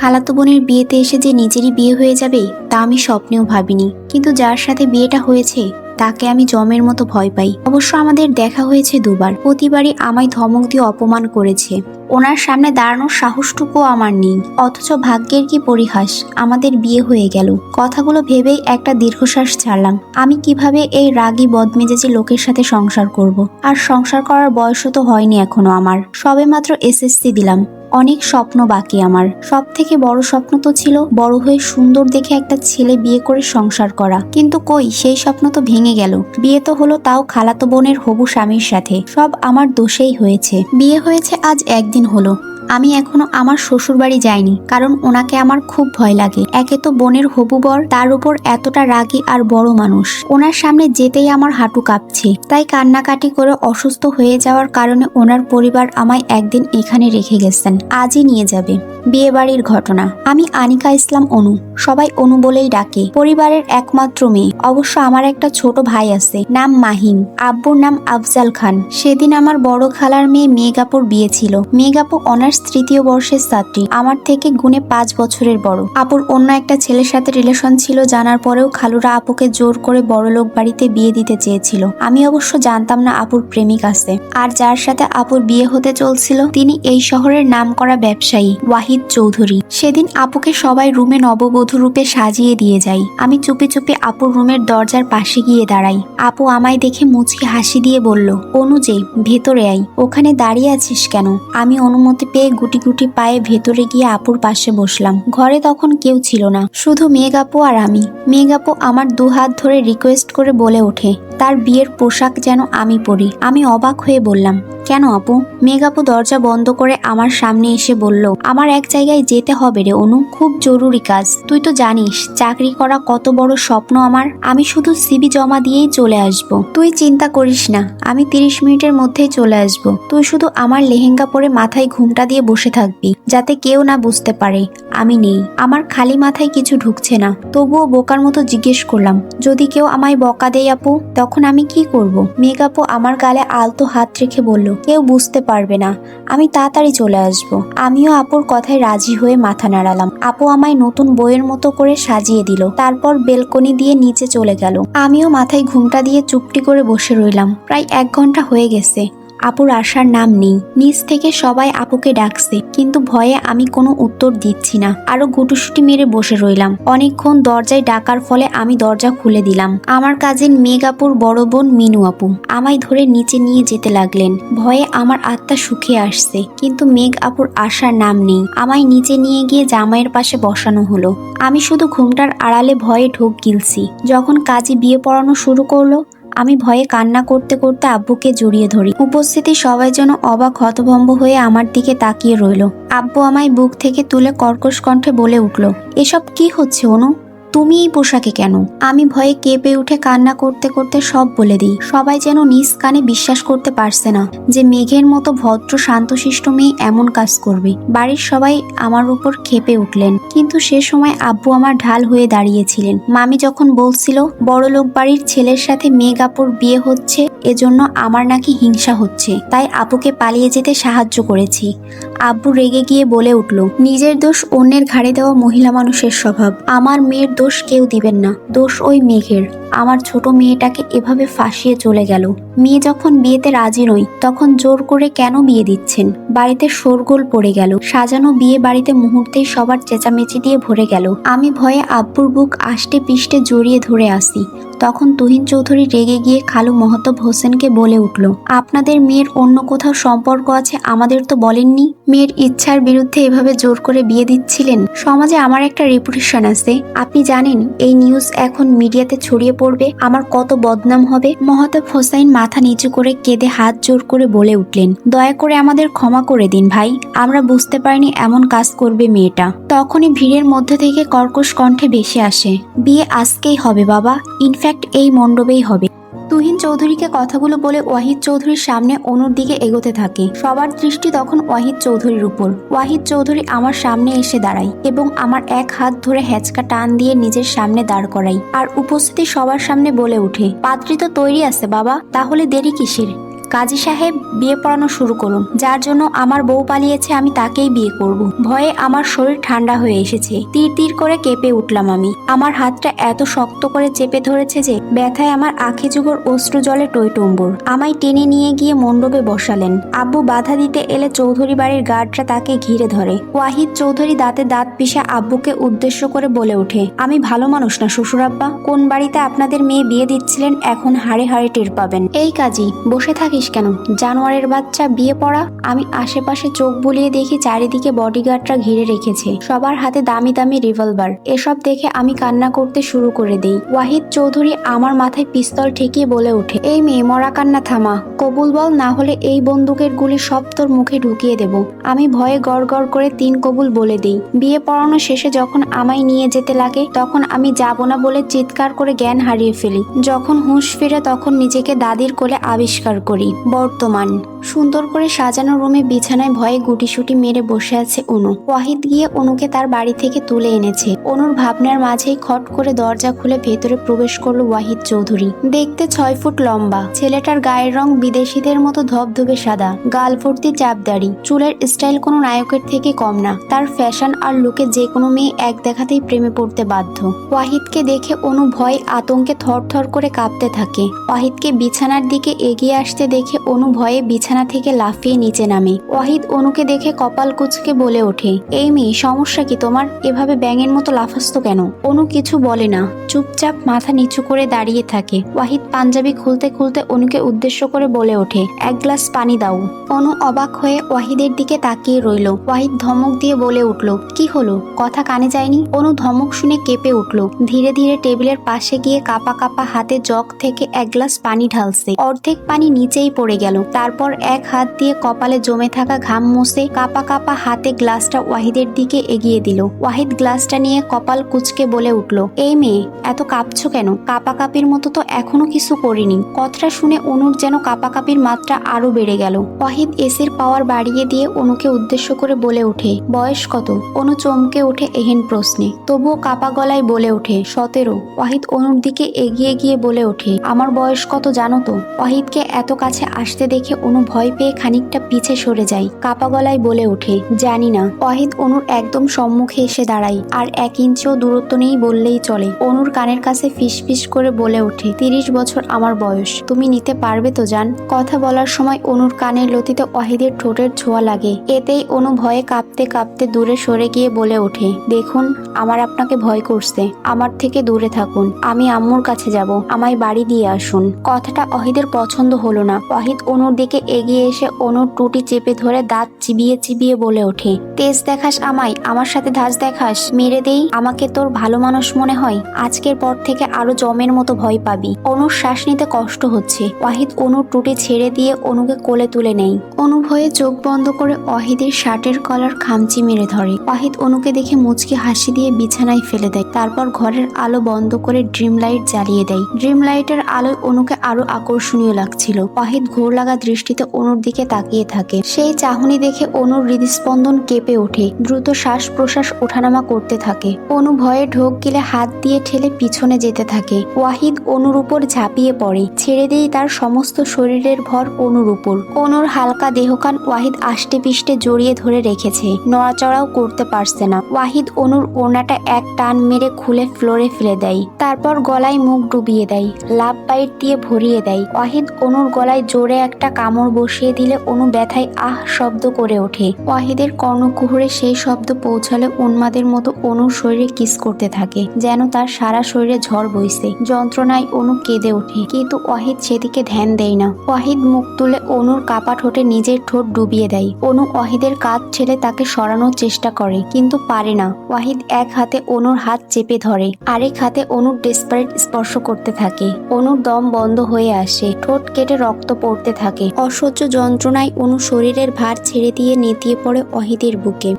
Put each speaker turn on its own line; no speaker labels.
খালাতো বোনের বিয়েতে এসে যে নিজেরই বিয়ে হয়ে যাবে, তা আমি স্বপ্নেও ভাবিনি। কিন্তু যার সাথে বিয়েটা হয়েছে, তাকে আমি জমের মতো ভয় পাই। অবশ্য আমাদের দেখা হয়েছে দুবার। প্রতিবারই আমায় ধমক দিয়ে অপমান করেছে। ওনার সামনে দাঁড়ানোর সাহসটুকুও আমার নেই। অথচ ভাগ্যের কি পরিহাস, আমাদের বিয়ে হয়ে গেল। কথাগুলো ভেবেই একটা দীর্ঘশ্বাস ছাড়লাম। আমি কীভাবে এই রাগী বদমেজাজি লোকের সাথে সংসার করব। আর সংসার করার বয়সও তো হয়নি এখনও আমার। সবে মাত্র এসএসসি দিলাম। অনেক স্বপ্ন বাকি আমার। সব থেকে বড় স্বপ্ন তো ছিল বড় হয়ে সুন্দর দেখে একটা ছেলে বিয়ে করে সংসার করা। কিন্তু কই, সেই স্বপ্ন তো ভেঙে গেল। বিয়ে তো হলো তাও খালাতো বোনের হবু স্বামীর সাথে। সব আমার দোষেই হয়েছে। বিয়ে হয়েছে আজ একদিন হলো। আমি এখনও আমার শ্বশুর বাড়ি যাইনি, কারণ ওনাকে আমার খুব ভয় লাগে। একে তো বোনের হবু বর, তার উপর এতটা রাগী আর বড় মানুষ। ওনার সামনে যেতেই আমার হাঁটু কাঁপছে। তাই কান্নাকাটি করে অসুস্থ হয়ে যাওয়ার কারণে ওনার পরিবার আমায় একদিন এখানে রেখে গেছেন, আজই নিয়ে যাবে। বিয়ে বাড়ির ঘটনা। আমি আনিকা ইসলাম অনু, সবাই অনু বলেই ডাকে। পরিবারের একমাত্র মেয়ে। অবশ্য আমার একটা ছোট ভাই আছে, নাম মাহিম। আব্বুর নাম আফজাল খান। সেদিন আমার বড় খালার মেয়ে মেঘাপুর বিয়ে ছিল। মেঘাপু অনার্স তৃতীয় বর্ষের ছাত্রী। আমার থেকে গুণে পাঁচ বছরের বড়। আপুর অন্য একটা ছেলের সাথে রিলেশন ছিল, জানার পরেও খালুরা আপুকে জোর করে বড়লোক বাড়িতে বিয়ে দিতে চেয়েছিল। আমি অবশ্য জানতাম না আপুর প্রেমিক আছে। আর যার সাথে আপুর বিয়ে হতে চলছিল, তিনি এই শহরের নামকরা ব্যবসায়ী, ওয়াহিদ চৌধুরী। সেদিন আপুকে সবাই রুমে নববধূ রূপে সাজিয়ে দিয়ে যায় আমি চুপি চুপি আপুর রুমের দরজার পাশে গিয়ে দাঁড়াই। আপু আমায় দেখে মুচকি হাসি দিয়ে বলল, অনুজে, ভেতরে আই ওখানে দাঁড়িয়ে আছিস কেন? আমি অনুমতি পেয়ে গুটি গুটি পায়ে ভেতরে গিয়ে আপুর পাশে বসলাম। ঘরে তখন কেউ ছিল না, শুধু মেঘ আর আমি। মেঘ আপু আমার দু হাত ধরে রিকোয়েস্ট করে বলে ওঠে তার বিয়ের পোশাক যেন আমি পরি। আমি অবাক হয়ে বললাম, কেন আপু? মেঘ আপু দরজা বন্ধ করে আমার সামনে এসে বলল, আমার এক জায়গায় যেতে হবে রে অনু, খুব জরুরি কাজ। তুই তো জানিস, চাকরি করা কত বড় স্বপ্ন আমার। আমি শুধু সিবি জমা দিয়েই চলে আসব। তুই চিন্তা করিস না, আমি তিরিশ মিনিটের মধ্যেই চলে আসব। তুই শুধু আমার লেহেঙ্গা পরে মাথায় ঘুমটা দিয়ে বসে থাকবি, যাতে কেউ না বুঝতে পারে, আমি নেই। আমার খালি মাথায় কিছু ঢুকছে না। তবুও বোকার মতো জিজ্ঞেস করলাম, যদি কেউ আমায় বকা দেয় আপু? তখন আমি কি করব? মেগাপো আমার গালে আলতো হাত রেখে বলল, কেউ বুঝতে পারবে না। আমি তাড়াতাড়ি চলে আসব। আমিও আপুর কথায় রাজি হয়ে মাথা নাড়ালাম। আপু আমায় নতুন বইয়ের মতো করে সাজিয়ে দিল, তারপর বেলকনি দিয়ে নিচে চলে গেল। আমিও মাথায় ঘুমটা দিয়ে চুপটি করে বসে রইলাম। প্রায় এক ঘণ্টা হয়ে গেছে। আপুর আসার নাম নেই। নিচ থেকে সবাই আপুকে ডাকছে, কিন্তু ভয়ে আমি কোনো উত্তর দিচ্ছি না। আরও গুটুসুটি মেরে বসে রইলাম। অনেকক্ষণ দরজায় ডাকার ফলে আমি দরজা খুলে দিলাম। আমার কাজিন মেঘ আপুর বড় বোন মিনু আপু আমায় ধরে নিচে নিয়ে যেতে লাগলেন। ভয়ে আমার আত্মা সুখে আসছে, কিন্তু মেঘ আপুর আসার নাম নেই। আমায় নিচে নিয়ে গিয়ে জামাইয়ের পাশে বসানো হলো। আমি শুধু ঘুমটার আড়ালে ভয়ে ঢোক গিলছি। যখন কাজী বিয়ে পড়ানো শুরু করল আমি ভয়ে কান্না করতে করতে আব্বুকে জড়িয়ে ধরি। উপস্থিতি সবাই যেন অবাক, হতভম্ব হয়ে আমার দিকে তাকিয়ে রইল। আব্বু আমায় বুক থেকে তুলে কর্কশ কণ্ঠে বলে উঠল, এসব কি হচ্ছে, অনু? তুমি এই পোশাকে কেন? আমি ভয়ে কেঁপে উঠে কান্না করতে করতে সব বলে দিই। সবাই যেন নিজ কানে বিশ্বাস করতে পারছে না যে মেঘের মতো ভদ্র শান্তশিষ্ট মেয়ে এমন কাজ করবে। বাড়ির সবাই আমার উপর খেপে উঠলেন। কিন্তু সে সময় আব্বু আমার ঢাল হয়ে দাঁড়িয়েছিলেন। মামি যখন বলছিল বড়লোক বাড়ির ছেলের সাথে মেঘ আপুর বিয়ে হচ্ছে, এজন্য আমার নাকি হিংসা হচ্ছে। তাই আপুকে পালিয়ে যেতে সাহায্য করেছি। আব্বু রেগে গিয়ে বলে উঠল, নিজের দোষ অন্যের ঘাড়ে দেওয়া মহিলা মানুষের স্বভাব। আমার মেয়ের দোষ কেউ দিবেন না। দোষ ওই মেঘের। আমার ছোট মেয়েটাকে এভাবে ফাঁসিয়ে চলে গেল। মেয়ে যখন বিয়েতে রাজি নই তখন জোর করে কেন বিয়ে দিচ্ছেন? বাড়িতে শোরগোল পড়ে গেল। সাজানো বিয়ে বাড়িতে মুহূর্তেই সবার চেঁচামেচি দিয়ে ভরে গেল। আমি ভয়ে আব্বুর বুক আষ্টে পিষ্টে জড়িয়ে ধরে আসি। তখন তুহিন চৌধুরী রেগে গিয়ে খালু মহতব হোসেনকে বলে উঠল, আপনাদের মেয়ের অন্য কোথাও সম্পর্ক আছে আমাদের তো বলেননি? মেয়ের ইচ্ছার বিরুদ্ধে এভাবে জোর করে বিয়ে দিচ্ছিলেন? সমাজে আমার একটা রেপুটেশন আছে। আপনি জানেন, এই নিউজ এখন মিডিয়াতে ছড়িয়ে পড়বে। আমার কত বদনাম হবে? মহতব হোসাইন মাথা নিচু করে কেঁদে হাত জোর করে বলে উঠলেন, দয়া করে আমাদের ক্ষমা করে দিন ভাই। আমরা বুঝতে পারিনি এমন কাজ করবে মেয়েটা। তখনই ভিড়ের মধ্যে থেকে কর্কশ কণ্ঠে ভেসে আসে, বিয়ে আজকেই হবে বাবা। ইনফ্যাক্ট এই মণ্ডপেই হবে। তুহিন চৌধুরীকে কথাগুলো বলে ওয়াহিদ চৌধুরীর সামনে অনুর দিকে এগোতে থাকে। সবার দৃষ্টি তখন ওয়াহিদ চৌধুরীর উপর। ওয়াহিদ চৌধুরী আমার সামনে এসে দাঁড়ায় এবং আমার এক হাত ধরে হ্যাচকা টান দিয়ে নিজের সামনে দাঁড় করাই আর উপস্থিতি সবার সামনে বলে উঠে পাত্রী তো তৈরি আছে বাবা, তাহলে দেরি কিসের? কাজী সাহেব বিয়ে পড়ানো শুরু করুন। যার জন্য আমার বউ পালিয়েছে, আমি তাকেই বিয়ে করব। ভয়ে আমার শরীর ঠান্ডা হয়ে এসেছে। তীর তীর করে কেঁপে উঠলাম আমি। আমার হাতটা এত শক্ত করে চেপে ধরেছে যে ব্যথায় আমার আখি যুগর অশ্রু জলে টইটম্বুর। আমায় টেনে নিয়ে গিয়ে মণ্ডপে বসালেন। আব্বু বাধা দিতে এলে চৌধুরী বাড়ির গার্ডরা তাকে ঘিরে ধরে। ওয়াহিদ চৌধুরী দাঁতে দাঁত পিষে আব্বুকে উদ্দেশ্য করে বলে ওঠে, আমি ভালো মানুষ না শ্বশুরাব্বা কোন বাড়িতে আপনাদের মেয়ে বিয়ে দিচ্ছিলেন, এখন হাড়ে হাড়ে টের পাবেন। এই কাজী, বসে থাকিস কেন? জানোয়ারের বাচ্চা বিয়ে পড়া, আমি আশেপাশে চোখ বুলিয়ে দেখি চারিদিকে বডিগার্ডরা ঘিরে রেখেছে। সবার হাতে দামি দামি রিভলভার এসব দেখে আমি কান্না করতে শুরু করে দেই। ওয়াহিদ চৌধুরী আমার মাথায় পিস্তল ঠেকিয়ে বলে ওঠে, এই মেয়ে, মরা কান্না থামা। কবুল বল, না হলে এই বন্দুকের গুলি সব তোর মুখে ঢুকিয়ে দেব। আমি ভয়ে গড় গড় করে তিন কবুল বলে দিই। বিয়ে পড়ানো শেষে যখন আমায় নিয়ে যেতে লাগে, তখন আমি যাব না বলে চিৎকার করে জ্ঞান হারিয়ে ফেলি। যখন হুঁশ ফিরে, তখন নিজেকে দাদির কোলে আবিষ্কার করি। বর্তমান। সুন্দর করে সাজানো রুমে বিছানায় ভয়ে গুটিসুটি মেরে বসে আছে অনু। ওয়াহিদ গিয়ে অনুকে তার বাড়ি থেকে তুলে এনেছে। অনুর ভাবনার মাঝেই খট করে দরজা খুলে ভেতরে প্রবেশ করল ওয়াহিদ চৌধুরী। দেখতে ছয় ফুট লম্বা। ছেলেটার গায়ের রং বিদেশিদের মতো ধবধবে সাদা। গাল ভর্তি চাপদাড়ি। চুলের স্টাইল কোনো নায়কের থেকে কম না। তার ফ্যাশন আর লুকে যে কোনো মেয়ে এক দেখাতেই প্রেমে পড়তে বাধ্য। ওয়াহিদকে দেখে অনু ভয় আতঙ্কে থরথর করে কাঁপতে থাকে। ওয়াহিদকে বিছানার দিকে এগিয়ে আসতে দেখে অনু ভয়ে বিছানা থেকে লাফিয়ে নিচে নামে। ওয়াহিদ অনুকে দেখে কপাল কুচকে বলে ওঠে, এই মেয়ে, সমস্যা কি তোমার? এভাবে ব্যাঙের মতো লাফাস্ত কেন? অনু কিছু বলে না, চুপচাপ মাথা নিচু করে দাঁড়িয়ে থাকে। ওয়াহিদ পাঞ্জাবি খুলতে খুলতে অনুকে উদ্দেশ্য করে বলে ওঠে, এক গ্লাস পানি দাও। অনু অবাক হয়ে ওয়াহিদের দিকে তাকিয়ে রইল। ওয়াহিদ ধমক দিয়ে বলে উঠল, কি হলো? কথা কানে যায়নি? অনু ধমক শুনে কেঁপে উঠল। ধীরে ধীরে টেবিলের পাশে গিয়ে কাপা কাপা হাতে জগ থেকে এক গ্লাস পানি ঢালছে। অর্ধেক পানি নিচেই পড়ে গেল। তারপর এক হাত দিয়ে কপালে জমে থাকা ঘাম মুছে কাপা কাপা হাতে গ্লাসটা ওয়াহিদের দিকে এগিয়ে দিল। ওয়াহিদ গ্লাসটা নিয়ে কপাল কুচকে বলে উঠল, এই মেয়ে, এত কাঁপছো কেন? কাপা কাপির মতো তো এখনও কিছু করিনি। কথাটা শুনে অনুর যেন কাপা কাপির মাত্রা আরও বেড়ে গেল। ওয়াহিদ এসির পাওয়ার বাড়িয়ে দিয়ে অনুকে উদ্দেশ্য করে বলে ওঠে, বয়স কত? অনু চমকে ওঠে এহেন প্রশ্নে। তবুও কাপা গলায় বলে ওঠে, সতেরো। ওয়াহিদ অনুর দিকে এগিয়ে গিয়ে বলে ওঠে, আমার বয়স কত জানো তো? ওয়াহিদকে এত কাছে আসতে দেখে অনু ভয় পেয়ে খানিকটা পিছে সরে যায় কাপা গলায় বলে ওঠে, জানি না। ওয়াহিদ অনুর একদম সম্মুখে এসে দাঁড়ায় আর এক ইঞ্চিও দূরত্ব নেই বললেই চলে। অনুর কানের কাছে ফিস ফিস করে বলে ওঠে, তিরিশ বছর আমার বয়স, তুমি নিতে পারবে তো জান? কথা বলার সময় অনুর কানের লতিতে অহিদের ঠোঁটের ছোঁয়া লাগে। এতেই অনু ভয়ে কাঁপতে কাঁপতে দূরে সরে গিয়ে বলে ওঠে, দেখুন, আমার আপনাকে ভয় করছে। আমার থেকে দূরে থাকুন। আমি আম্মুর কাছে যাব। আমায় বাড়ি দিয়ে আসুন। কথাটা অহিদের পছন্দ হলো না। অহিদ অনুর দিকে এগিয়ে এসে অনুর টুটি চেপে ধরে দাঁত চিবিয়ে চিবিয়ে বলে ওঠে, তেজ দেখাস আমায়, আমার সাথে ধাস দেখাস, মেরে দেই, আমাকে তোর ভালো মানুষ মনে হয়, আজকের পর থেকে আরও জমের মতো ভয় পাবি। অনুর শ্বাস নিতে কষ্ট হচ্ছে, ওয়াহিদ অনুর টুটি ছেড়ে দিয়ে অনুকে কোলে তুলে নেই অনু ভয়ে চোখ বন্ধ করে ওয়াহিদের শার্টের কলার খামচি মেরে ধরে। ওয়াহিদ অনুকে দেখে মুচকি হাসি দিয়ে বিছানায় ফেলে দেয়, তারপর ঘরের আলো বন্ধ করে ড্রিম লাইট জ্বালিয়ে দেয়। ড্রিম লাইটের আলোয় অনুকে আরও আকর্ষণীয় লাগছিল। ওয়াহিদ ঘোর লাগা দৃষ্টিতে অনুর দিকে তাকিয়ে থাকে। সেই চাহনি দেখে অনুর হৃদস্পন্দন কেঁপে ওঠে। দ্রুত শ্বাস প্রশ্বাস ওঠানামা করতে থাকে। অনু ভয়ে ঢোক গিলে হাত দিয়ে ঠেলে পিছনে যেতে থাকে। ওয়াহিদ অনুর উপর ঝাঁপিয়ে পড়ে। ছেড়ে দিয়ে তার সমস্ত শরীরের ভর অনুর উপর। অনুর হালকা দেহকান ওয়াহিদ আষ্টে পিষ্টে জড়িয়ে ধরে রেখেছে। নড়াচড়াও করতে পারছে না। ওয়াহিদ অনুর ওনাটা এক টান মেরে খুলে ফ্লোরে ফেলে দেয়। তারপর গলায় মুখ ডুবিয়ে দেয়। লাভ বাইট দিয়ে ভরিয়ে দেয়। ওয়াহিদ অনুর গলায় জোরে একটা কামড় বসিয়ে দিলে অনু ব্যথায় আহ শব্দ করে ওঠে। ওয়াহিদের কর্ণকুহরে সেই শব্দ পৌঁছালে উন্মাদের মতো অনুর শরীরে কিস করতে থাকে, যেন তার সারা শরীরে ঝড় বইছে। যন্ত্রণায় অনু কেঁদে ওঠে, কিন্তু ওয়াহিদ সেদিকে ধ্যান দেয় না। ওয়াহিদ মুখ তুলে অনুর কাপা ঠোঁটে নিজের ঠোঁট ডুবিয়ে দেয়। অনু ওয়াহিদের কাঁধ ছেড়ে তাকে সরানোর চেষ্টা করে, কিন্তু পারে না। ওয়াহিদ এক হাতে অনুর হাত চেপে ধরে, আরেক হাতে অনুর ডেসপারেট স্পর্শ করতে থাকে। অনুর দম বন্ধ হয়ে আসে, ঠোঁট কেটে রক্ত পড়তে থাকে। অসহ্য যন্ত্রণায় অনু শরীরের ভার ছেড়ে দিয়ে নেতিয়ে পড়ে অহিদের বুকে।